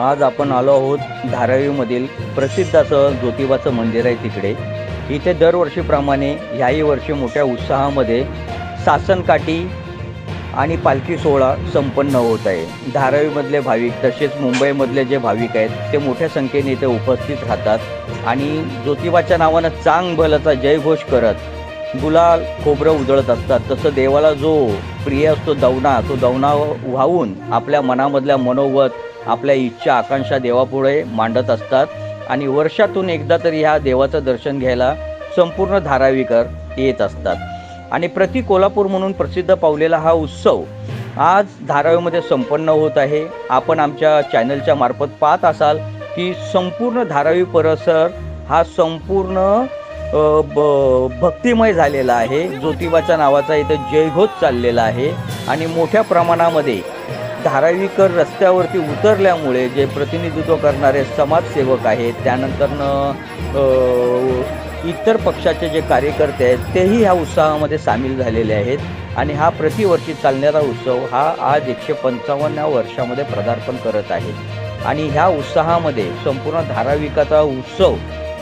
आज आपण आलो आहोत धारावीमधील प्रसिद्ध असं ज्योतिबाचं मंदिर आहे तिकडे. इथे दरवर्षीप्रमाणे ह्याही वर्षी मोठ्या उत्साहामध्ये सासनकाठी आणि पालखी सोहळा संपन्न होत आहे. धारावीमधले भाविक तसेच मुंबईमधले जे भाविक आहेत ते मोठ्या संख्येने इथे उपस्थित राहतात आणि ज्योतिबाच्या नावानं चांग भलचा जयघोष करत गुलाल खोबरं उजळत असतात. तसं देवाला जो प्रिय असतो दवना तो दवना वाहून आपल्या मनामधल्या मनोवत आपल्या इच्छा आकांक्षा देवापुढे मांडत असतात. आणि वर्षातून एकदा तरी ह्या देवाचं दर्शन घ्यायला संपूर्ण धारावीकर येत असतात. आणि प्रति कोल्हापूर म्हणून प्रसिद्ध पावलेला हा उत्सव आज धारावीमध्ये संपन्न होत आहे. आपण आमच्या चॅनलच्या मार्फत पाहत असाल की संपूर्ण धारावी परिसर हा संपूर्ण भक्तिमय झालेला आहे. ज्योतिबाच्या नावाचा इथं जयघोष चाललेला आहे. आणि मोठ्या प्रमाणामध्ये धारावीकर रस्त्यावरती उतरल्यामुळे जे प्रतिनिधित्व करणारे समाजसेवक आहेत त्यानंतरनं इतर पक्षाचे जे कार्यकर्ते आहेत तेही ह्या उत्साहामध्ये सामील झालेले आहेत. आणि हा प्रतिवर्षी चालणारा उत्सव हा आज एकशे पंचावन्नव्या वर्षामध्ये पदार्पण करत आहे. आणि ह्या उत्साहामध्ये संपूर्ण धाराविकाचा उत्सव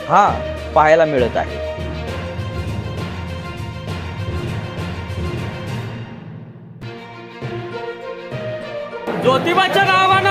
हा पाहायला मिळत आहे. ज्योतिबाच्या नावानं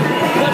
Thank.